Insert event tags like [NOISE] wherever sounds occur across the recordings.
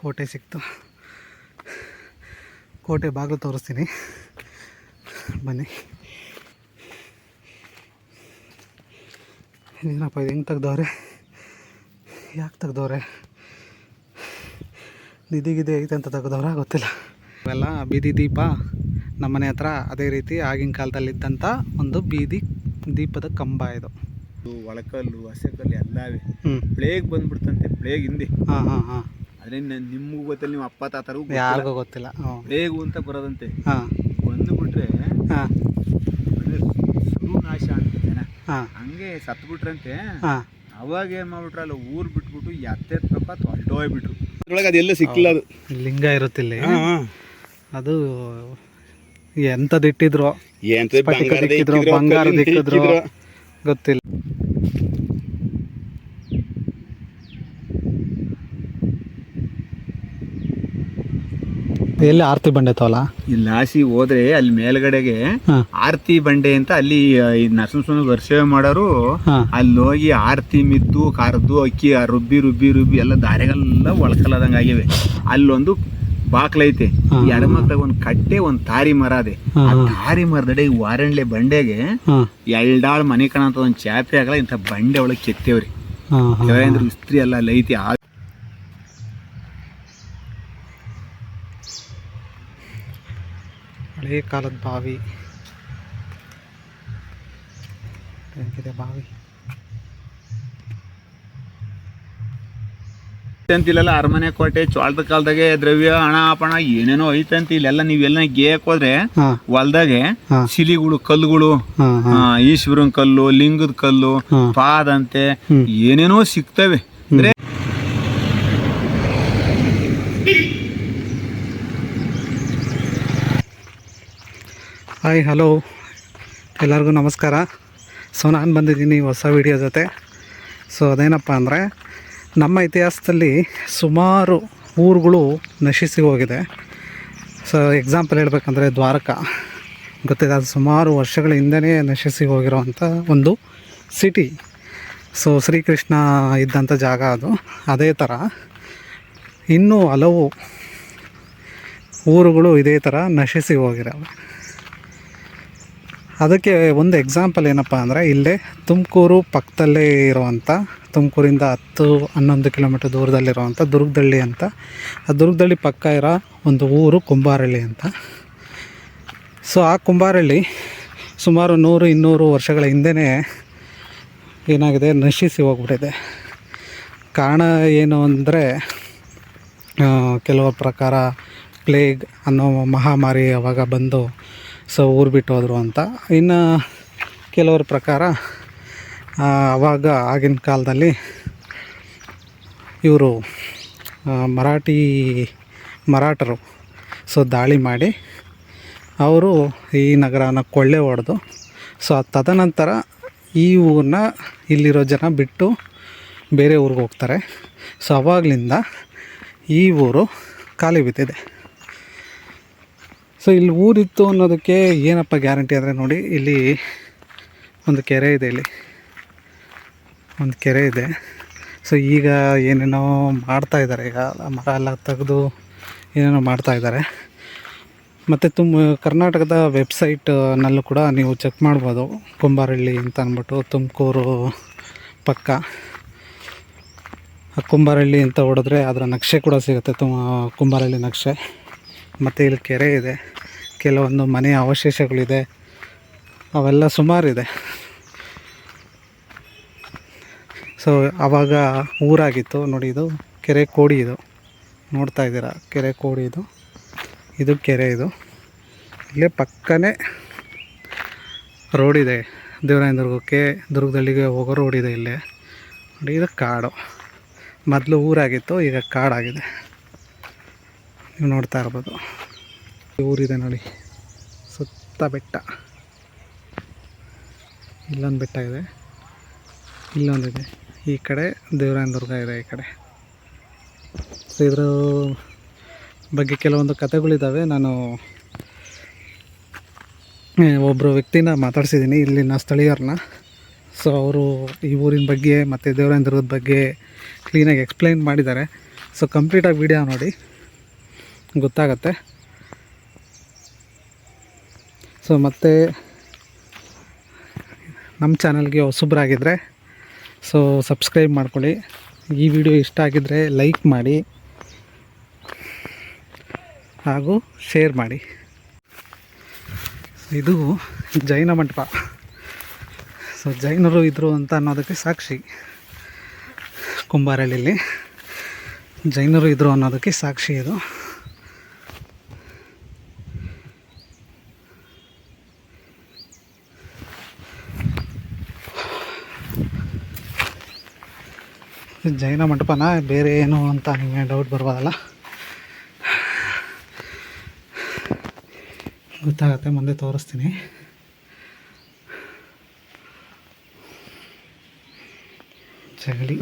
ಕೋಟೆ ಸಿಕ್ತು. ಕೋಟೆ ಬಾಗಿಲು ತೋರಿಸ್ತೀನಿ. ಬನ್ನಿ. ಏನಪ್ಪ ಇದು ಹೆಂಗೆ ತೆಗ್ದವ್ರೆ? ಯಾಕೆ ತೆಗ್ದವ್ರೆ? ನಿಧಿಗಿದೆ ಐತೆ ಅಂತ ತೆಗ್ದವ್ರ? ಗೊತ್ತಿಲ್ಲ. ಇವೆಲ್ಲ ಬೀದಿ ದೀಪ. ನಮ್ಮನೆ ಹತ್ರ ಅದೇ ರೀತಿ ಆಗಿನ ಕಾಲದಲ್ಲಿದ್ದಂಥ ಒಂದು ಬೀದಿ ದೀಪದ ಕಂಬ ಇದು. ಒಳಕಲ್ಲು ಹಸೆಕಲ್ಲು ಎಲ್ಲವೇ. ಹ್ಞೂ ಪ್ಲೇಗ್ ಬಂದ್ಬಿಡ್ತಂತೆ ಪ್ಲೇಗ್ ಹಿಂದೆ. ಹಾಂ ಹಾಂ ಹಾಂ. ಅದೇ ನಿಮಗೂ ಗೊತ್ತಿಲ್ಲ ನಿಮ್ಮ ಅಪ್ಪ ತಾತರಿಗೂ ಯಾರಿಗೂ ಗೊತ್ತಿಲ್ಲ. ಬೇಗು ಅಂತ ಬರೋದಂತೆ. ಹಾಂ. ಬಂದುಬಿಟ್ರೆ ನಾಶ ಅಂತ ಜನ ಹಾಂ. ಹಂಗೆ ಸತ್ಬಿಟ್ರಂತೆ ಹಾಂ. ಅವಾಗ ಏನ್ ಮಾಡ್ಬಿಟ್ರ ಅಲ್ಲ ಊರ್ ಬಿಟ್ಬಿಟ್ಟು ಎತ್ತೆತ್ತಪ್ಪ ಹೊರಟೋಗ್ಬಿಟ್ರು ಅದ್ರೊಳಗೆ ಅದೆಲ್ಲ ಸಿಕ್ಕಿಲ್ಲ ಅದು. ಲಿಂಗ ಇರುತ್ತಿಲ್ಲ ಅದು ಎಂಥದ್ದು ಇಟ್ಟಿದ್ರು ಬಂಗಾರ ದಿಕ್ಕಿದ್ರು? ಗೊತ್ತಿಲ್ಲ. ಎಲ್ಲಿ ಆರತಿ ಬಂಡೆ ತೋಲ? ಇಲ್ಲಿ ಲಾಸಿ ಹೋದ್ರೆ ಅಲ್ಲಿ ಮೇಲ್ಗಡೆಗೆ ಆರ್ತಿ ಬಂಡೆ ಅಂತ ಅಲ್ಲಿ ನರಸಿಂಹಸ್ವಾಮಿ ನರಸಿಂಹ ವರ್ಷೇವೆ ಮಾಡೋರು ಅಲ್ಲಿ ಹೋಗಿ ಆರತಿ ಮಿದ್ದು ಕರ್ದು ಅಕ್ಕಿ ರುಬ್ಬಿ ರುಬ್ಬಿ ರುಬ್ಬಿ ಎಲ್ಲ ದಾರೆಗಳೆಲ್ಲ ಒಳಕಲ್ಲದಂಗ ಆಗಿವೆ. ಅಲ್ಲೊಂದು ಬಾಕ್ಲೈತೆ. ಎಡಮತ್ತಾಗ ಒಂದು ಕಟ್ಟೆ ಒಂದು ತಾರಿ ಮರ ಅದೇ. ಆ ತಾರಿ ಮರದಡೆ ಈ ವಾರಂಡ್ಲೆ ಬಂಡೆಗೆ ಎಲ್ಡಾಳ್ ಮನೆ ಕಾಣಂತ ಒಂದು ಚಾಪೆ ಆಗಲ್ಲ ಇಂಥ ಬಂಡೆ ಒಳಗೆ ಕೆತ್ತೇವ್ರಿ. ಇಸ್ತ್ರಿ ಎಲ್ಲ ಅಲ್ಲಿ ಐತಿ ಆ ಹಳೇ ಕಾಲದ ಬಾವಿ. ಹೆಂಗಿದೆ ಬಾವಿ? ಅಂತ ಇಲ್ಲೆಲ್ಲ ಅರಮನೆ ಕೋಟೆ ಚೋಳದ ಕಾಲದಾಗೆ ದ್ರವ್ಯ ಹಣ ಆಪಣ ಏನೇನೋ ಐತೆ ಅಂತ ಇಲ್ಲೆಲ್ಲ ನೀವೆಲ್ಲ ಗೇಯಕ್ ಹೋದ್ರೆ ಹೊಲ್ದಾಗೆ ಶಿಲಿಗಳು ಕಲ್ಲುಗಳು ಈಶ್ವರನ್ ಕಲ್ಲು ಲಿಂಗದ ಕಲ್ಲು ಪಾದಂತೆ ಏನೇನೋ ಸಿಗ್ತವೆ ಅಂದ್ರೆ ಹಾಯ್ ಹಲೋ ಎಲ್ಲರಿಗೂ ನಮಸ್ಕಾರ. ಸೊ ನಾನು ಬಂದಿದ್ದೀನಿ ಹೊಸ ವಿಡಿಯೋ ಜೊತೆ. ಸೊ ಅದೇನಪ್ಪ ಅಂದರೆ, ನಮ್ಮ ಇತಿಹಾಸದಲ್ಲಿ ಸುಮಾರು ಊರುಗಳು ನಶಿಸಿ ಹೋಗಿದೆ. ಸೊ ಎಕ್ಸಾಂಪಲ್ ಹೇಳಬೇಕಂದ್ರೆ ದ್ವಾರಕ. ಗೊತ್ತಿದೆ, ಅದು ಸುಮಾರು ವರ್ಷಗಳ ಹಿಂದೆಯೇ ನಶಿಸಿ ಹೋಗಿರೋವಂಥ ಒಂದು ಸಿಟಿ ಸೊ ಶ್ರೀಕೃಷ್ಣ ಇದ್ದಂಥ ಜಾಗ ಅದು. ಅದೇ ಥರ ಇನ್ನೂ ಹಲವು ಊರುಗಳು ಇದೇ ಥರ ನಶಿಸಿ ಹೋಗಿರವೆ ಅದಕ್ಕೆ ಒಂದು ಎಕ್ಸಾಂಪಲ್ ಏನಪ್ಪ ಅಂದರೆ ಇಲ್ಲೇ ತುಮಕೂರು ಪಕ್ಕದಲ್ಲೇ ಇರುವಂಥ ತುಮಕೂರಿಂದ ಹತ್ತು, ಹನ್ನೊಂದು ಕಿಲೋಮೀಟರ್ ದೂರದಲ್ಲಿರುವಂಥ ದುರ್ಗದಳ್ಳಿ ಅಂತ. ಆ ದುರ್ಗದಳ್ಳಿ ಪಕ್ಕ ಇರೋ ಒಂದು ಊರು ಕುಂಬಾರಳ್ಳಿ ಅಂತ. ಸೊ ಆ ಕುಂಬಾರಳ್ಳಿ ಸುಮಾರು ನೂರು, ಇನ್ನೂರು ವರ್ಷಗಳ ಹಿಂದೆಯೇ ಏನಾಗಿದೆ, ನಶಿಸಿ ಹೋಗ್ಬಿಟ್ಟಿದೆ. ಕಾರಣ ಏನು ಅಂದರೆ ಕೆಲವರ ಪ್ರಕಾರ ಪ್ಲೇಗ್ ಅನ್ನೋ ಮಹಾಮಾರಿ ಅವಾಗ ಬಂದು ಸೊ ಊರು ಬಿಟ್ಟು ಹೋದರು ಅಂತ. ಇನ್ನು ಕೆಲವರ ಪ್ರಕಾರ ಆವಾಗ ಆಗಿನ ಕಾಲದಲ್ಲಿ ಇವರು ಮರಾಠಿ ಮರಾಠರು. ಸೊ ದಾಳಿ ಮಾಡಿ ಅವರು ಈ ನಗರನ ಕೊಳ್ಳೆ ಹೊಡೆದು, ಸೊ ತದನಂತರ ಈ ಊರನ್ನ ಇಲ್ಲಿರೋ ಜನ ಬಿಟ್ಟು ಬೇರೆ ಊರಿಗೆ ಹೋಗ್ತಾರೆ. ಸೊ ಅವಾಗಲಿಂದ ಈ ಊರು ಖಾಲಿ ಬಿದ್ದಿದೆ. ಸೊ ಇಲ್ಲಿ ಊರಿತ್ತು ಅನ್ನೋದಕ್ಕೆ ಏನಪ್ಪ ಗ್ಯಾರಂಟಿ ಅಂದರೆ ನೋಡಿ, ಇಲ್ಲಿ ಒಂದು ಕೆರೆ ಇದೆ ಇಲ್ಲಿ. ಒಂದು ಕೆರೆ ಇದೆ. ಸೊ ಈಗ ಏನೇನೋ ಮಾಡ್ತಾ ಇದ್ದಾರೆ. ಈಗ ಮರ ಎಲ್ಲ ತೆಗೆದು ಏನೇನೋ ಮಾಡ್ತಾ ಇದ್ದಾರೆ. ಮತ್ತು ತುಂಬ ಕರ್ನಾಟಕದ ವೆಬ್ಸೈಟ್ನಲ್ಲೂ ಕೂಡ ನೀವು ಚೆಕ್ ಮಾಡ್ಬೋದು. ಕುಂಬಾರಳ್ಳಿ ಅಂತ ಅಂದ್ಬಿಟ್ಟು ತುಮಕೂರು ಪಕ್ಕ. ಕುಂಬಾರಳ್ಳಿ ಅಂತ ಹೊಡೆದ್ರೆ ಅದರ ನಕ್ಷೆ ಕೂಡ ಸಿಗುತ್ತೆ ತುಮ, ಕುಂಬಾರಳ್ಳಿ ನಕ್ಷೆ. ಮತ್ತು ಇಲ್ಲಿ ಕೆರೆ ಇದೆ. ಕೆಲವೊಂದು ಮನೆಯ ಅವಶೇಷಗಳಿದೆ. ಅವೆಲ್ಲ ಸುಮಾರಿದೆ. ಸೊ ಆವಾಗ ಊರಾಗಿತ್ತು. ನೋಡಿ, ಇದು ಕೆರೆ ಕೋಡಿ ಇದು. ನೋಡ್ತಾ ಇದ್ದೀರಾ? ಕೆರೆ ಕೋಡಿ ಇದು. ಇದು ಕೆರೆ ಇದು. ಇಲ್ಲೇ ಪಕ್ಕನೇ ರೋಡಿದೆ. ದೇವರಾಯನ ದುರ್ಗಕ್ಕೆ ದುರ್ಗದಳ್ಳಿಗೆ ಹೋಗೋ ರೋಡಿದೆ ಇಲ್ಲೇ. ನೋಡಿ, ಇದು ಕಾಡು. ಮೊದಲು ಊರಾಗಿತ್ತು, ಈಗ ಕಾಡಾಗಿದೆ. ನೀವು ನೋಡ್ತಾ ಇರ್ಬೋದು. ಊರಿದೆ ನೋಡಿ. ಸುತ್ತ ಬೆಟ್ಟ. ಇಲ್ಲೊಂದು ಬೆಟ್ಟ ಇದೆ. ಇಲ್ಲೊಂದಿದೆ ಈ ಕಡೆ ದೇವರಾಯನ ದುರ್ಗ ಇದೆ, ಈ ಕಡೆ. ಸೊ ಇದ್ರ ಬಗ್ಗೆ ಕೆಲವೊಂದು ಕಥೆಗಳಿದ್ದಾವೆ ನಾನು ಒಬ್ಬರು ವ್ಯಕ್ತಿನ ಮಾತಾಡ್ಸಿದ್ದೀನಿ ಇಲ್ಲಿನ ಸ್ಥಳೀಯರನ್ನ. ಸೊ ಅವರು ಈ ಊರಿನ ಬಗ್ಗೆ ಮತ್ತು ದೇವರಾಯನ ದುರ್ಗದ ಬಗ್ಗೆ ಕ್ಲೀನಾಗಿ ಎಕ್ಸ್ಪ್ಲೈನ್ ಮಾಡಿದ್ದಾರೆ. ಸೊ ಕಂಪ್ಲೀಟಾಗಿ ವಿಡಿಯೋ ನೋಡಿ. ಗೊತ್ತಾಗತ್ತೆ. ಸೊ ಮತ್ತು ನಮ್ಮ ಚಾನಲ್ಗೆ ಹೊಸಬ್ರಾಗಿದ್ದರೆ ಸೊ ಸಬ್ಸ್ಕ್ರೈಬ್ ಮಾಡ್ಕೊಳ್ಳಿ. ಈ ವಿಡಿಯೋ ಇಷ್ಟ ಆಗಿದ್ದರೆ ಲೈಕ್ ಮಾಡಿ, ಹಾಗೂ ಶೇರ್ ಮಾಡಿ. ಇದು ಜೈನ ಮಂಟಪ. ಸೊ ಜೈನರು ಇದ್ದರು ಅಂತ ಅನ್ನೋದಕ್ಕೆ ಸಾಕ್ಷಿ ಕುಂಬಾರಳ್ಳಿಲಿ. ಜೈನರು ಇದ್ದರು ಅನ್ನೋದಕ್ಕೆ ಸಾಕ್ಷಿ ಇದು. ಜೈನ ಮಂಟಪನ? ಬೇರೆ ಏನು ಅಂತ ನಿಮಗೆ ಡೌಟ್ ಬರ್ಬೋದಲ್ಲ? ಗೊತ್ತಾಗತ್ತೆ, ಮುಂದೆ ತೋರಿಸ್ತೀನಿ. ಜಗಲಿ.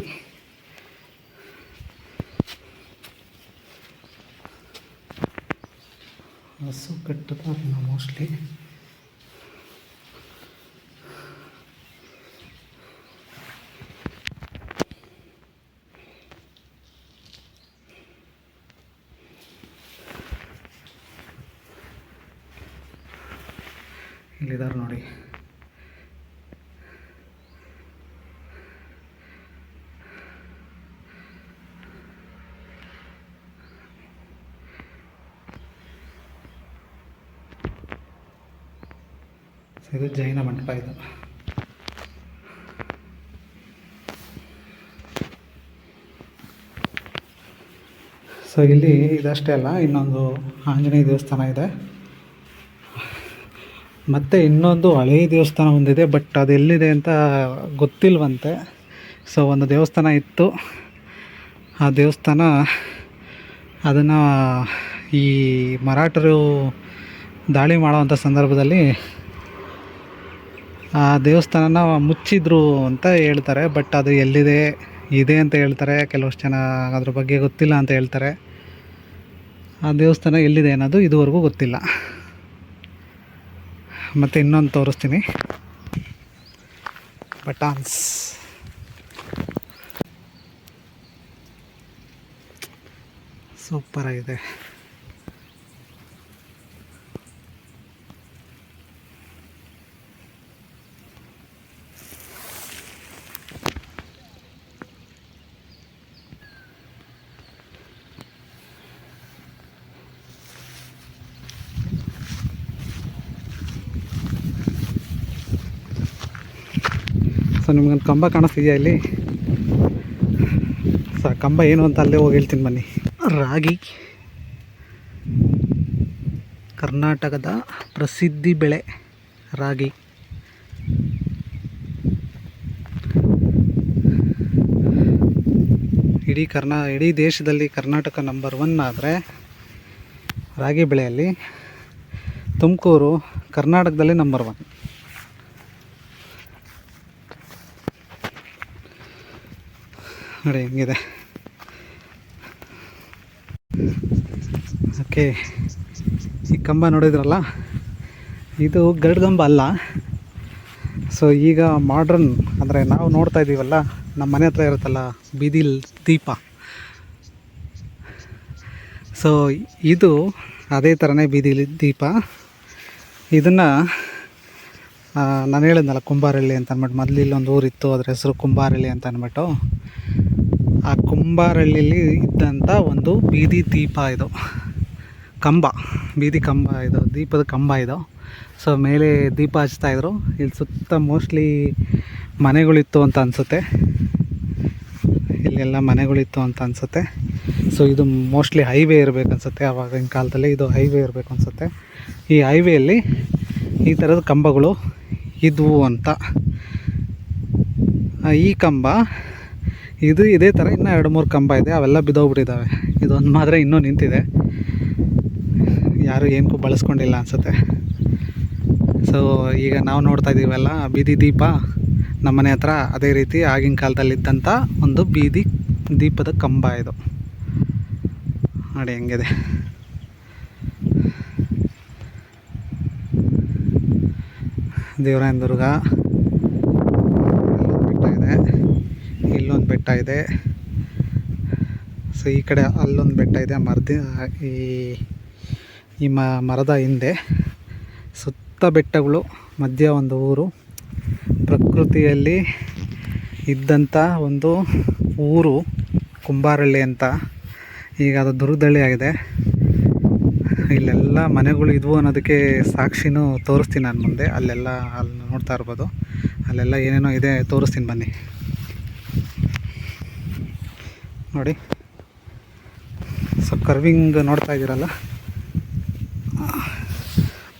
ಹಸು ಕಟ್ಟುತ್ತಾರೆ ಮೋಸ್ಟ್ಲಿ. ಇಲ್ಲಿದ್ದಾರೆ ನೋಡಿ. ಇದು ಜೈನ ಮಂಟಪ ಇದು. ಸೊ ಇಲ್ಲಿ ಇದಷ್ಟೇ ಅಲ್ಲ ಇನ್ನೊಂದು ಆಂಜನೇಯ ದೇವಸ್ಥಾನ ಇದೆ. ಮತ್ತು ಇನ್ನೊಂದು ಹಳೆಯ ದೇವಸ್ಥಾನ ಒಂದಿದೆ ಬಟ್ ಅದು ಎಲ್ಲಿದೆ ಅಂತ ಗೊತ್ತಿಲ್ವಂತೆ. ಸೊ ಒಂದು ದೇವಸ್ಥಾನ ಇತ್ತು. ಆ ದೇವಸ್ಥಾನ, ಅದನ್ನು ಈ ಮರಾಠರು ದಾಳಿ ಮಾಡುವಂಥ ಸಂದರ್ಭದಲ್ಲಿ ಆ ದೇವಸ್ಥಾನನ ಮುಚ್ಚಿದ್ರು ಅಂತ ಹೇಳ್ತಾರೆ ಬಟ್ ಅದು ಎಲ್ಲಿದೆ, ಇದೆ ಅಂತ ಹೇಳ್ತಾರೆ. ಕೆಲವಷ್ಟು ಜನ ಅದ್ರ ಬಗ್ಗೆ ಗೊತ್ತಿಲ್ಲ ಅಂತ ಹೇಳ್ತಾರೆ. ಆ ದೇವಸ್ಥಾನ ಎಲ್ಲಿದೆ ಅನ್ನೋದು ಇದುವರೆಗೂ ಗೊತ್ತಿಲ್ಲ. ಮತ್ತು ಇನ್ನೊಂದು ತೋರಿಸ್ತೀನಿ. ಬಟಾನ್ಸ್ ಸೂಪರಾಗಿದೆ ಸೊ ನಿಮ್ಗೊಂದು ಕಂಬ ಕಾಣಿಸ್ತಿದೆಯಾ ಇಲ್ಲಿ? ಸೊ, ಕಂಬ ಏನು ಅಂತ ಅಲ್ಲೇ ಹೋಗಿ ಹೇಳ್ತೀನಿ ಬನ್ನಿ. ರಾಗಿ. ಕರ್ನಾಟಕದ ಪ್ರಸಿದ್ಧಿ ಬೆಳೆ ರಾಗಿ. ಇಡೀ ಕರ್ನಾ, ಇಡೀ ದೇಶದಲ್ಲಿ ಕರ್ನಾಟಕ ನಂಬರ್ ಒನ್ ಆದರೆ ರಾಗಿ ಬೆಳೆಯಲ್ಲಿ ತುಮಕೂರು ಕರ್ನಾಟಕದಲ್ಲಿ ನಂಬರ್ ಒನ್ ನೋಡಿ, ಹೆಂಗಿದೆ. ಓಕೆ, ಈ ಕಂಬ ನೋಡಿದ್ರಲ್ಲ? ಇದು ಗರುಡ್ಗಂಬ ಅಲ್ಲ. ಸೊ ಈಗ ಮಾಡ್ರನ್ ಅಂದರೆ ನಾವು ನೋಡ್ತಾ ಇದ್ದೀವಲ್ಲ ನಮ್ಮ ಮನೆ ಹತ್ರ ಇರುತ್ತಲ್ಲ, ಬೀದಿ ದೀಪ. ಸೊ ಇದು ಅದೇ ಥರನೇ ಬೀದಿಲಿ ದೀಪ. ಇದನ್ನು ನಾನು ಹೇಳಿದ್ನಲ್ಲ, ಕುಂಬಾರಳ್ಳಿ ಅಂತ ಅಂದ್ಬಿಟ್ಟು, ಮೊದಲು ಇಲ್ಲೊಂದು ಊರಿತ್ತು, ಅದ್ರ ಹೆಸರು ಕುಂಬಾರಳ್ಳಿ ಅಂತ ಅಂದ್ಬಿಟ್ಟು. ಆ ಕುಂಬಾರಳ್ಳಿಲಿ ಇದ್ದಂಥ ಒಂದು ಬೀದಿ ದೀಪ ಇದು. ಕಂಬ, ಬೀದಿ ಕಂಬ ಇದು, ದೀಪದ ಕಂಬ ಇದು. ಸೊ ಮೇಲೆ ದೀಪ ಹಚ್ತಾಯಿದ್ರು ಇಲ್ಲಿ ಸುತ್ತ ಮೋಸ್ಟ್ಲಿ ಮನೆಗಳಿತ್ತು ಅಂತ ಅನಿಸುತ್ತೆ. ಇಲ್ಲೆಲ್ಲ ಮನೆಗಳಿತ್ತು ಅಂತ ಅನಿಸುತ್ತೆ. ಸೊ ಇದು ಮೋಸ್ಟ್ಲಿ ಹೈವೇ ಇರಬೇಕು ಅನಿಸುತ್ತೆ. ಆವಾಗಿನ ಕಾಲದಲ್ಲಿ ಇದು ಹೈವೇ ಇರಬೇಕು ಅನಿಸುತ್ತೆ. ಈ ಹೈವೇಯಲ್ಲಿ ಈ ಥರದ ಕಂಬಗಳು ಇದ್ವು ಅಂತ. ಈ ಕಂಬ ಇದು ಇದೇ ಥರ ಇನ್ನೂ ಎರಡು ಮೂರು ಕಂಬ ಇದೆ, ಅವೆಲ್ಲ ಬಿದ್ದೋಗ್ಬಿಟ್ಟಿದ್ದಾವೆ ಇದೊಂದು ಮಾತ್ರ ಇನ್ನೂ ನಿಂತಿದೆ. ಯಾರು ಏನಕ್ಕೂ ಬಳಸ್ಕೊಂಡಿಲ್ಲ ಅನಿಸುತ್ತೆ. ಸೊ ಈಗ ನಾವು ನೋಡ್ತಾ ಇದ್ದೀವಲ್ಲ ಬೀದಿ ದೀಪ ನಮ್ಮನೆ ಹತ್ರ ಅದೇ ರೀತಿ ಆಗಿನ ಕಾಲದಲ್ಲಿದ್ದಂಥ ಒಂದು ಬೀದಿ ದೀಪದ ಕಂಬ ಇದು. ನೋಡಿ ಹೆಂಗಿದೆ. ದೇವರಾಯನ ದುರ್ಗ ಇಲ್ಲೊಂದು ಬೆಟ್ಟ ಇದೆ. ಸೊ ಈ ಕಡೆ ಅಲ್ಲೊಂದು ಬೆಟ್ಟ ಇದೆ, ಮರದ, ಈ ಈ ಮರದ ಹಿಂದೆ. ಸುತ್ತ ಬೆಟ್ಟಗಳು, ಮಧ್ಯ ಒಂದು ಊರು. ಪ್ರಕೃತಿಯಲ್ಲಿ ಇದ್ದಂಥ ಒಂದು ಊರು ಕುಂಬಾರಳ್ಳಿ ಅಂತ. ಈಗ ಅದು ದುರ್ಗದಳ್ಳಿ ಆಗಿದೆ. ಇಲ್ಲೆಲ್ಲ ಮನೆಗಳು ಇದ್ವು ಅನ್ನೋದಕ್ಕೆ ಸಾಕ್ಷಿನೂ ತೋರಿಸ್ತೀನಿ ನಾನು ಮುಂದೆ. ಅಲ್ಲೆಲ್ಲ ಅಲ್ಲಿ ನೋಡ್ತಾ ಇರ್ಬೋದು. ಅಲ್ಲೆಲ್ಲ ಏನೇನೋ ಇದೆ, ತೋರಿಸ್ತೀನಿ ಬನ್ನಿ. ನೋಡಿ. ಸೊ ಕರ್ವಿಂಗ್ ನೋಡ್ತಾ ಇದ್ದೀರಲ್ಲ?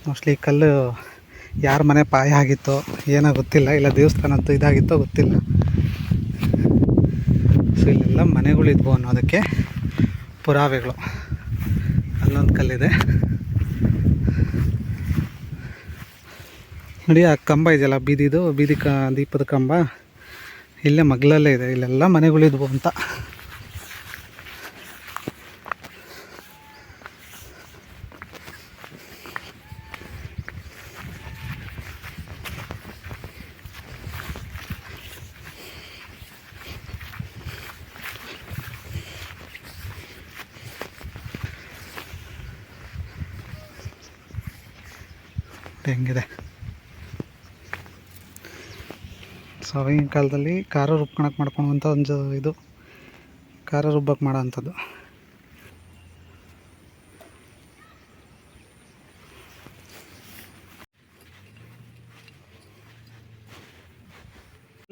ಮೋಸ್ಟ್ಲಿ ಕಲ್ಲು ಯಾರ ಮನೆ ಪಾಯ ಆಗಿತ್ತೋ, ಏನೋ ಗೊತ್ತಿಲ್ಲ. ಇಲ್ಲ ದೇವಸ್ಥಾನದ್ದು ಇದಾಗಿತ್ತೋ ಗೊತ್ತಿಲ್ಲ. ಸೊ ಇಲ್ಲೆಲ್ಲ ಮನೆಗಳಿದ್ವು ಅನ್ನೋದಕ್ಕೆ ಪುರಾವೆಗಳು. ಅಲ್ಲೊಂದು ಕಲ್ಲಿದೆ. ನೋಡಿ, ಆ ಕಂಬ ಇದೆಯಲ್ಲ, ಬೀದಿದು, ಬೀದಿ ಕ, ದೀಪದ ಕಂಬ? ಇಲ್ಲೇ ಮಗ್ಲಲ್ಲೇ ಇದೆ. ಇಲ್ಲೆಲ್ಲ ಮನೆಗಳಿದ್ವು ಅಂತ. ಹೆಂಗಿದೆ? ಸೊ ಅವಾಗಿನ ಕಾಲದಲ್ಲಿ ಖಾರ ರುಬ್ಕೊಳಕ್ಕೆ ಮಾಡ್ಕೊಳುವಂಥ ಒಂದು ಇದು. ಖಾರ ರುಬ್ಬಕ್ಕೆ ಮಾಡೋ ಅಂಥದ್ದು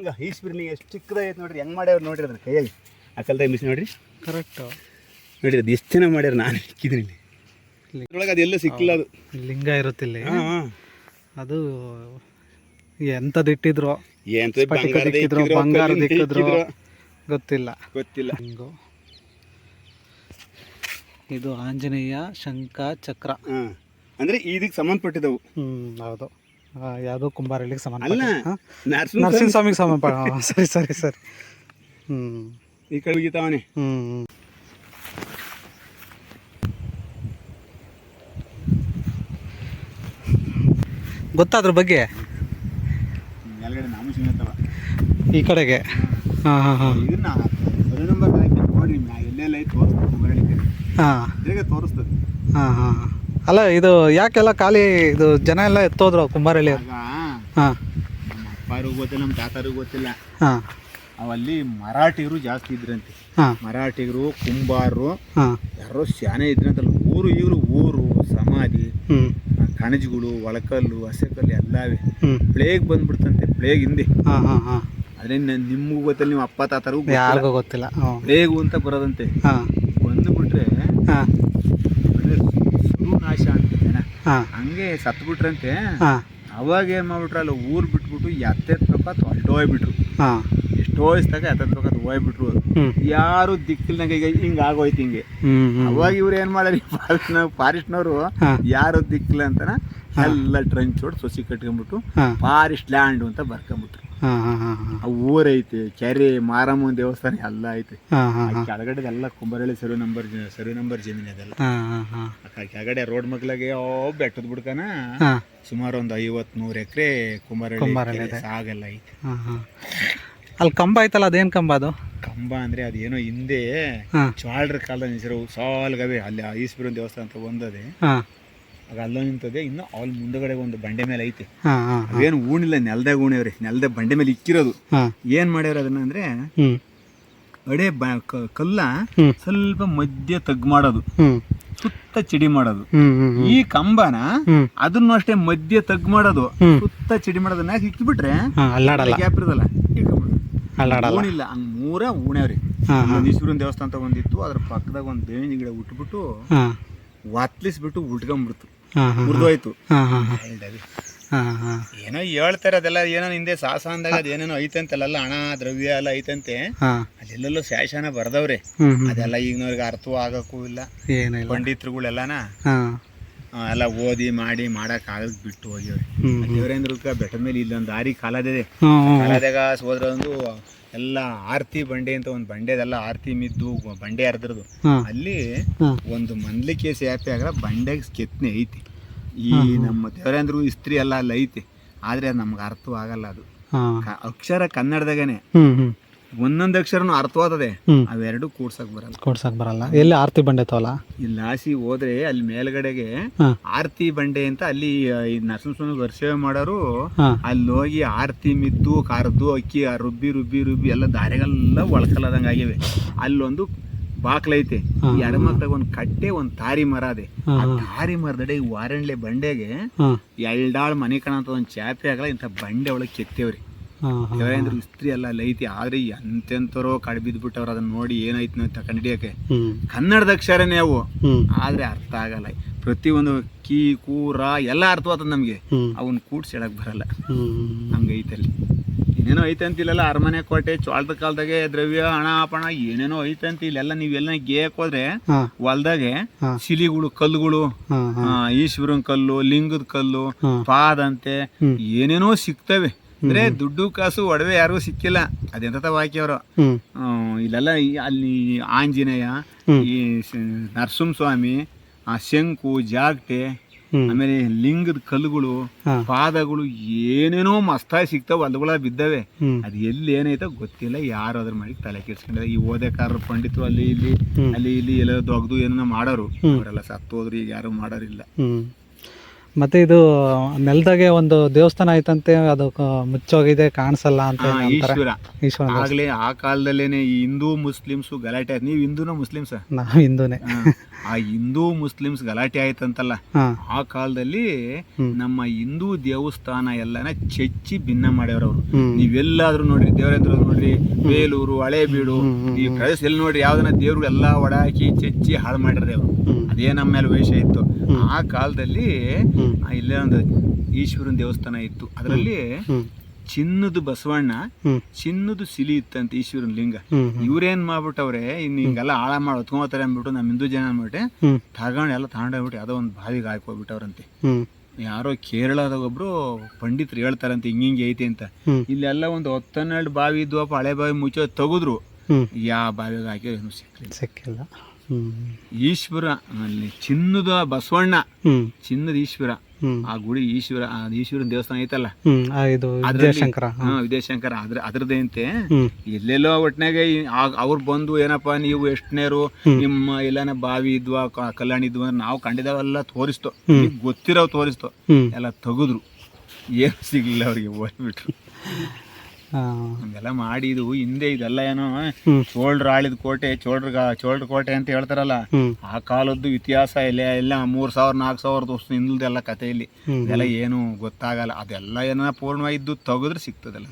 ಈಗ ಈಶ್ವರನಿ ಎಷ್ಟು ಚಿಕ್ಕದಾಗೈತೆ ನೋಡ್ರಿ ಹೆಂಗೆ ಮಾಡ್ಯಾರ ನೋಡಿರಿ ಅದ್ರ ಕೈಯಲ್ಲಿ? ಆ ಕಲ್ದಾಗ ಮಿಸ್ ನೋಡ್ರಿ? ಕರೆಕ್ಟು ನೋಡಿರಿ ಅದು ಎಷ್ಟು ಚೆನ್ನಾಗಿ ಮಾಡ್ಯಾರ ನಾನು ಇಕ್ಕಿದ್ರಿ ಇಲ್ಲಿ. ಅದೆಲ್ಲ ಸಿಕ್ಕಿಲ್ಲ ಅದು. ಲಿಂಗ ಇರುತ್ತಿಲ್ಲ. ಹಾಂ ಹಾಂ. ಅದು ಎಂಥದ್ದು ಇಟ್ಟಿದ್ರು ಏನ್ ಬಂಗಾರದ ದಿಕ್ಕಿದ್ರು ಗೊತ್ತಿಲ್ಲ. ಗೊತ್ತಿಲ್ಲ. ಹಿಂಗು. ಇದು ಆಂಜನೇಯ ಶಂಖ ಚಕ್ರ. ಅಂದ್ರೆ ಇದಕ್ಕೆ ಸಂಬಂಧಪಟ್ಟಿದ್ದವು. ಹ್ಮ್ ಹೌದು. ಯಾವುದೋ ಕುಂಬಾರಳ್ಳಿಗೆ ಸಂಬಂಧ ಅಲ್ಲ ನರಸಿಂಹ ನರಸಿಂಹ ಸ್ವಾಮಿಗೆ ಸಂಬಂಧ ಸರಿ ಸರಿ ಸರಿ. ಹ್ಮ್. ಈ ಕಡೆ ಹೋಗಿತಾವನೆ ಹ್ಮ್. ಗೊತ್ತಾದ್ರ ಬಗ್ಗೆ? ಈ ಕಡೆಗೆ? ಹಾಂ ಹಾಂ ಹಾಂ. ಹಾಂ. ಹಾಂ ಅಲ್ಲ ಇದು ಯಾಕೆಲ್ಲ ಖಾಲಿ ಇದು ಜನ ಎಲ್ಲ ಎತ್ತೋದ್ರು ಕುಂಬಾರಲ್ಲಿ? ಹಾಂ. ಅಪ್ಪಾರಿಗೂ ಗೊತ್ತಿಲ್ಲ ನಮ್ಮ ತಾತಾರಿಗೂ ಗೊತ್ತಿಲ್ಲ. ಹಾಂ. ಅವಲ್ಲಿ ಮರಾಠಿಗರು ಜಾಸ್ತಿ ಇದ್ರಂತೆ. ಮರಾಠಿಗರು ಕುಂಬಾರರು ಹಾಂ. ಯಾರೋ ಶಾನೆ ಇದ್ರಂತಲ್ಲ. ಊರು ಇವರು ಊರು ಸಮಾಧಿ. ಕಣಜಗಳು ಒಳಕಲ್ಲು ಹಸೆಕಲ್ಲು ಎಲ್ಲವೇ ಪ್ಲೇಗ್ ಬಂದ್ಬಿಡ್ತಂತೆ ಪ್ಲೇಗ್ ಹಿಂದೆ. ಹಾಂ ಹಾಂ ಹಾಂ. ಅದೇ ನಿಮಗೂ ಗೊತ್ತಿಲ್ಲ ನಿಮ್ಮ ಅಪ್ಪ ತಾತರಿಗೂ. ಯಾರಿಗೂ ಗೊತ್ತಿಲ್ಲ. ಪ್ಲೇಗು ಅಂತ ಬರೋದಂತೆ. ಬಂದುಬಿಟ್ರೆ ನಾಶ ಹಾಂ. ಹಂಗೆ ಸತ್ಬಿಟ್ರಂತೆ ಅವಾಗ ಏನು ಮಾಡ್ಬಿಟ್ರ ಅಲ್ಲ ಊರು ಬಿಟ್ಬಿಟ್ಟು ಎತ್ತೆತ್ ಹೊರಟೋಗ್ಬಿಟ್ರು ಹಾಂ. ಎಷ್ಟೋ ವಯಸ್ಸಾಗ ಎತ್ತೆತ್ಬೇಕು ಅದು ಹೋಗ್ಬಿಟ್ರು. ಯಾರು ದಿಕ್ಕಿಲ್ನಾಗ ಈಗ ಹಿಂಗ ಆಗೋಯ್ತು ಹಿಂಗೆ. ಅವಾಗ ಇವ್ರು ಏನ್ ಮಾಡ್ರಿ ಫಾರೆಸ್ಟ್ ಫಾರೆಸ್ಟ್ನವರು ಯಾರು ದಿಕ್ಕಿಲ್ಲ ಅಂತಾನ ಎಲ್ಲ ಟ್ರಂಚ್ ಹೊಡ್ ಸೊಸಿ ಕಟ್ಕೊಂಡ್ಬಿಟ್ಟು ಫಾರೆಸ್ಟ್ ಲ್ಯಾಂಡ್ ಅಂತ ಆ ಊರೈತೆ ಕೆರೆ ಮಾರಮ್ಮನ ದೇವಸ್ಥಾನ ಎಲ್ಲ ಐತೆ. ಕೆಳಗಡೆ ಎಲ್ಲ Kumbarahalli survey number survey number ಜಮೀನ್ ಅದೆಲ್ಲ. ಕೆಳಗಡೆ ರೋಡ್ ಮಗ್ಲಾಗೆ ಓ ಬೆಟ್ಟದ ಬಿಡ್ಕನ ಸುಮಾರು ಒಂದು ಐವತ್ತು ನೂರು ಎಕರೆ ಕುಂಬಾರಳ್ಳಿ ಸಾಗಲ್ಲ ಐತೆ. ಅಲ್ಲಿ ಕಂಬ ಐತಲ್ಲ ಅದೇನು ಕಂಬ ಅದು? ಕಂಬ ಅಂದ್ರೆ ಅದೇನೋ ಹಿಂದೆ ಚಾಳ್ರ ಕಾಲದ ಹೆಸರು ಸಾಲ್ಗವೆ ಅಲ್ಲಿ ಈಶ್ವರನ ದೇವಸ್ಥಾನ ಅಂತ ಒಂದದೆ ಆಗ ಅಲ್ಲೋ ನಿಂತದೆ ಇನ್ನು ಅಲ್ಲಿ ಮುಂದಗಡೆ ಒಂದು ಬಂಡೆ ಮೇಲೆ ಐತೆ. ಏನು ಊಣಿಲ್ಲ ನೆಲದಾಗ ಊಣಿವ್ರಿ ನೆಲದ ಬಂಡೆ ಮೇಲೆ ಇಕ್ಕಿರೋದು. ಏನ್ ಮಾಡ್ಯಾರ ಅದನ್ನ ಅಂದ್ರೆ ಅಡೆ ಬ ಕಲ್ಲ ಸ್ವಲ್ಪ ಮಧ್ಯ ತಗ್ ಮಾಡೋದು. ಸುತ್ತ ಚಿಡಿ ಮಾಡೋದು. ಈ ಕಂಬನ ಅದನ್ನು ಅಷ್ಟೇ ಮಧ್ಯ ತಗ್ ಮಾಡೋದು. ಸುತ್ತ ಚಿಡಿ ಮಾಡೋದನ್ನ ಇಕ್ಕಿಬಿಟ್ರೆ ಗ್ಯಾಪ್ ಇರೋದಲ್ಲ. ಅಲ್ಲಾಡಲ್ಲ. ಊಣಿಲ್ಲ ಹಂಗ್ ಮೂರ ಊಣ್ಯಾವ್ರಿ ಹಾಂ ಹಾಂ. ಒಂದು ಈಶ್ವರನ ದೇವಸ್ಥಾನ ಅಂತ ಒಂದಿತ್ತು ಅದ್ರ ಪಕ್ಕದಾಗ ಒಂದು ಬೇವಿನ ಗಿಡ ಉಟ್ಬಿಟ್ಟು ಹಾಂ. ವಾತ್ಲಿಸ್ಬಿಟ್ಟು ಉಟ್ಕೊಂಡ್ಬಿಡ್ತು ಹಾಂ ಹಾಂ ಮುರಿದೋಯ್ತು. ಹಾಂ ಹಾಂ ಹಾಂ. ಹಾಂ ಹಾಂ. ಏನೋ ಹೇಳ್ತಾರ ಅದೆಲ್ಲ ಏನೋ ಹಿಂದೆ ಸಾಹಸ ಅಂದಾಗ ಅದೇನೇನೋ ಐತಂತೆಲ್ಲ ಹಣ ದ್ರವ್ಯ ಎಲ್ಲ ಐತಂತೆ. ಹಾಂ. ಅಲ್ಲೆಲ್ಲೆಲ್ಲೋ ಶಾಸನ ಬರ್ದವ್ರೆ. ಹ್ಞೂ ಹ್ಞೂ ಅದೆಲ್ಲ ಈಗಿನವ್ರಿಗೆ ಅರ್ಥವೂ ಆಗಕ್ಕೂ ಇಲ್ಲ. ಏನಿಲ್ಲ ಪಂಡಿತರುಗಳೆಲ್ಲನ. ಹಾಂ. ಆ, ಎಲ್ಲ ಓದಿ ಮಾಡಿ ಮಾಡಕ್ ಆಗದ್ ಬಿಟ್ಟು ಹೋಗಿವ್ರಿ ದೇವರೇಂದ್ರ ದೇವರೇಂದ್ರಕ್ಕ ಬೆಟ್ಟದ ಮೇಲೆ ಇಲ್ಲೊಂದು ದಾರಿ ಕಾಲದಿದೆ. ಹ್ಞೂ ಕಾಲದಾಗ ಹೋದ್ರೊಂದು ಎಲ್ಲ ಆರ್ತಿ ಬಂಡೆ ಅಂತ ಒಂದು ಬಂಡೆದೆಲ್ಲ ಆರ್ತಿ ಮಿದ್ದು ಬಂಡೆ ಹರಿದ್ರದು. ಅಲ್ಲಿ ಒಂದು ಮಂದ್ಲಿಕೆ ಸೇಪೆ ಆಗ ಬಂಡೆಗೆ ಕೆತ್ತನೆ ಐತಿ. ಈ ನಮ್ಮ ದೇವರೇಂದ್ರ ಇಸ್ತ್ರಿ ಎಲ್ಲ ಅಲ್ಲಿ ಐತಿ. ಆದ್ರೆ ನಮ್ಗ ಅರ್ಥವೂ ಆಗಲ್ಲ ಅದು ಅಕ್ಷರ ಕನ್ನಡದಾಗನೆ. ಒಂದೊಂದು ಅಕ್ಷರನು ಅರ್ಥವಾದದೆ ಅವೆರಡು ಕೂಡ್ಸಕ್ ಬರಲ್ಲ. ಕೊಡ್ಸಕ್ ಬರಲ್ಲ. ಎಲ್ಲಿ ಆರ್ತಿ ಬಂಡೆ ತೋಲ? ಇಲ್ಲಿ ಆಸಿ ಹೋದ್ರೆ ಅಲ್ಲಿ ಮೇಲ್ಗಡೆಗೆ ಆರತಿ ಬಂಡೆ ಅಂತ ಅಲ್ಲಿ ನರಸಿಂಹಸ್ವಾಮಿ ವರ್ಷೆ ಮಾಡೋರು. ಅಲ್ಲಿ ಹೋಗಿ ಆರ್ತಿ ಮಿದ್ದು ಕರ್ದು ಅಕ್ಕಿ ರುಬ್ಬಿ ರುಬ್ಬಿ ರುಬ್ಬಿ ಎಲ್ಲ ದಾರೆಗಳೆಲ್ಲ ಒಳ್ಕಲ್ಲದಂಗ ಆಗಿವೆ. ಅಲ್ಲೊಂದು ಬಾಕ್ಲೈತೆ ಈ ಎಡಮಕ್ಳಾಗ ಒಂದು ಕಟ್ಟೆ ಒಂದು ತಾರಿ ಮರ ಅದೆ. ಆ ತಾರಿ ಮರದಡೆ ಈ ವಾರಂಡ್ಲೆ ಬಂಡೆಗೆ ಎಲ್ಡಾಳ್ ಮನೆ ಕಾಣಂತ ಒಂದು ಚಾಪೆ ಆಗಲ್ಲ ಇಂಥ ಬಂಡೆ ಒಳಗೆ ಕೆತ್ತೇವ್ರಿ. ಹಾ ಮಿಸ್ತ್ರಿ ಅಲ್ಲ ಅಲ್ಲಿ ಐತಿ. ಆದ್ರೆ ಎಂತೆಂತರೋ ಕಡ್ ಬಿದ್ಬಿಟ್ಟವ್ರು ಅದನ್ನ ನೋಡಿ ಏನಾಯ್ತು ಅಂತ ಕಂಡಿಡಿಯಕ್ಕೆ? ಕನ್ನಡದ ಅಕ್ಷರನೇ ಅವು. ಆದ್ರೆ ಅರ್ಥ ಆಗಲ್ಲ. ಪ್ರತಿಯೊಂದು ಕೀ ಕೂರ ಎಲ್ಲ ಅರ್ಥವಾದ ನಮಗೆ. ಅವನ್ ಕೂಡ್ಸಿ ಹೇಳಕ್ ಬರಲ್ಲ. ಹ್ಮ್. ಹಂಗೆ ಐತಲ್ಲಿ ಏನೇನೋ ಐತೆ ಅಂತಿಲ್ಲ ಅರಮನೆ ಕೋಟೆ ಚೋಳದ ಕಾಲದಾಗೆ ದ್ರವ್ಯ ಹಣ ಪಣ ಏನೇನೋ ಐತೆ ಅಂತ ಇಲ್ಲೆಲ್ಲ ನೀವೆಲ್ಲ ಗೇಯಕ್ ಹೋದ್ರೆ ಹೊಲ್ದಾಗೆ ಶಿಲಿಗಳು ಕಲ್ಲುಗಳು ಈಶ್ವರನ್ ಕಲ್ಲು ಲಿಂಗದ ಕಲ್ಲು ಪಾದಂತೆ ಏನೇನೋ ಸಿಗ್ತವೆ. ಅಂದ್ರೆ ದುಡ್ಡು ಕಾಸು ಒಡವೆ ಯಾರು ಸಿಕ್ಕಿಲ್ಲ. ಅದೆಂತ ಹಾಕ್ಯವ್ರು ಇಲ್ಲೆಲ್ಲ ಅಲ್ಲಿ ಆಂಜನೇಯ ಈ ನರಸಿಂಹ ಸ್ವಾಮಿ ಆ ಶಂಕು ಜಾಗಟೆ ಆಮೇಲೆ ಲಿಂಗದ ಕಲ್ಲುಗಳು ಪಾದಗಳು ಏನೇನೋ ಮಸ್ತಾಗಿ ಸಿಗ್ತಾವ ಹೊಲಗಳ ಬಿದ್ದವೆ. ಅದ್ ಎಲ್ಲಿ ಏನೈತೋ ಗೊತ್ತಿಲ್ಲ ಯಾರು ಅದ್ರ ಮಾಡಿ ತಲೆ ಕೆಡ್ಸ್ಕೊಂಡಿದೆ ಈ ಓದೆಕಾರರು ಪಂಡಿತರು ಅಲ್ಲಿ ಇಲ್ಲಿ ಅಲ್ಲಿ ಇಲ್ಲಿ ಎಲ್ಲ ದೊಗ್ದು ಏನೋ ಮಾಡೋರು. ಅವರೆಲ್ಲ ಸತ್ತೋದ್ರು ಈಗ ಯಾರು ಮಾಡೋರಿಲ್ಲ. ಮತ್ತೆ ಇದು ನೆಲದಾಗೆ ಒಂದು ದೇವಸ್ಥಾನ ಐತಂತೆ ಅದು ಕ- ಮುಚ್ಚೋಗಿದೆ ಕಾಣಿಸಲ್ಲ ಅಂತ ಅಂತಾರೆ ಈಶ್ವರ. ಈಶ್ವರ ಆಗ್ಲೇ ಆ ಕಾಲದಲ್ಲೇನೆ ಈ ಹಿಂದೂ ಮುಸ್ಲಿಮ್ಸ್ ಗಲಾಟೆ ಆಯ್ತು. ನೀವು ಹಿಂದೂನ ಮುಸ್ಲಿಮ್ಸ್? ನಾವು ಹಿಂದೂನೇ. ಆ ಹಿಂದೂ ಮುಸ್ಲಿಮ್ಸ್ ಗಲಾಟೆ ಆಯ್ತಂತಲ್ಲ ಹಾ. ಆ ಕಾಲದಲ್ಲಿ ಹ್ಮ್. ನಮ್ಮ ಹಿಂದೂ ದೇವಸ್ಥಾನ ಎಲ್ಲಾನ ಚೆಚ್ಚಿ ಭಿನ್ನ ಮಾಡ್ಯವ್ರವ್ರು. ಹ್ಮ್. ನೀವೆಲ್ಲಾದ್ರೂ ನೋಡ್ರಿ ದೇವರೇಂದ್ರ ನೋಡ್ರಿ ಬೇಲೂರು ಹಳೇಬೀಡು ಈ ಪ್ರದೇಶ ಎಲ್ಲಿ ನೋಡ್ರಿ ಯಾವ್ದನ್ನ ದೇವ್ರು ಎಲ್ಲಾ ಒಡಾಕಿ ಚೆಚ್ಚಿ ಹಾಳು ಮಾಡಿರ್ರಿ ಅವ್ರು. ಹ್ಮ್. ಅದೇ ನಮ್ಮ ಮೇಲೆ ವೇಷ ಇತ್ತು. ಆ ಕಾಲದಲ್ಲಿ ಇಲ್ಲೇ ಒಂದು ಈಶ್ವರನ ದೇವಸ್ಥಾನ ಇತ್ತು. ಅದರಲ್ಲಿ ಚಿನ್ನದ ಬಸವಣ್ಣ ಚಿನ್ನದ ಸಿಲಿ ಇತ್ತಂತ ಈಶ್ವರನ ಲಿಂಗ. ಇವ್ರೇನ್ ಮಾಡ್ಬಿಟ್ಟವ್ರೆ ಇನ್ ಹಿಂಗೆಲ್ಲ ಆಳ ಮಾಡಿ ಹೊತ್ಕೊಂಬತ್ತಾರೆ ಅಂದ್ಬಿಟ್ಟು ನಮ್ಮ ಹಿಂದೂ ಜನ ಅಂದ್ಬಿಟ್ಟೆ ತಗೊಂಡು ಎಲ್ಲ ತಗೊಂಡೋಗ್ಬಿಟ್ಟು ಯಾವುದೋ ಒಂದು ಬಾವಿಗೆ ಹಾಕೋಗ್ಬಿಟ್ಟವ್ರಂತೆ ಯಾರೋ ಕೇರಳದಾಗ ಒಬ್ರು ಪಂಡಿತರು ಹೇಳ್ತಾರಂತ ಹಿಂಗಿಂಗೆ ಐತಿ ಅಂತ. ಇಲ್ಲೆಲ್ಲ ಒಂದು ಹತ್ತನ್ನೆರಡು ಬಾವಿ ಇದ್ವಪ್ಪ ಹಳೆ ಬಾವಿ ಮುಚ್ಚೋ ತೆಗೆದ್ರು. ಯಾವ ಬಾವಿಗೆ ಹಾಕಿ ಸಿಕ್ಕಿಲ್ಲ. ಈಶ್ವರ ಅಲ್ಲಿ ಚಿನ್ನದ ಬಸವಣ್ಣ. ಚಿನ್ನದ ಈಶ್ವರ. ಆ ಗುಡಿ ಈಶ್ವರ ಈಶ್ವರನ ದೇವಸ್ಥಾನ ಐತಲ್ಲ? ವಿದ್ಯಾಶಂಕರ ಅದ್ರ ಅದ್ರದ್ದೇಂತೆ ಹ್ಮ್. ಎಲ್ಲೆಲ್ಲೋ ಒಟ್ನಾಗೆ ಅವ್ರು ಬಂದು ಏನಪ್ಪ ನೀವು ಎಷ್ಟನೇರು ನಿಮ್ಮ ಎಲ್ಲಾನ ಬಾವಿ ಇದ್ವಾ ಕಲ್ಯಾಣಿ ಇದ್ವಾ ನಾವು ಕಂಡಿದಾವೆಲ್ಲ ತೋರಿಸ್ತೋ. ಗೊತ್ತಿರೋ ತೋರಿಸ್ತೋ. ಎಲ್ಲ ತೆಗೆದ್ರು. ಏನು ಸಿಗ್ಲಿಲ್ಲ ಅವ್ರಿಗೆ ಹೋಗ್ಬಿಟ್ರು. [LAUGHS] ಹಂಗೆಲ್ಲ ಮಾಡಿ ಇದು ಹಿಂದೆ ಇದೆಲ್ಲ ಏನೋ ಚೋಳ್ರ ಆಳಿದ ಕೋಟೆ ಚೋಳ್ರ ಚೋಳ್ರ ಕೋಟೆ ಅಂತ ಹೇಳ್ತಾರಲ್ಲ ಆ ಕಾಲದ್ದು ಇತಿಹಾಸ ಇಲ್ಲ ಎಲ್ಲ ಮೂರ್ ಸಾವಿರ ನಾಲ್ಕು ಸಾವಿರದ ವರ್ಷ ಹಿಂದೆಲ್ಲ ಕಥೆ ಇಲ್ಲಿ ಇದೆಲ್ಲ ಏನು ಗೊತ್ತಾಗಲ್ಲ. ಅದೆಲ್ಲ ಏನೋ ಪೂರ್ಣವಾಗಿದ್ದು ತೆಗೆದ್ರೆ ಸಿಗ್ತದಲ್ಲ.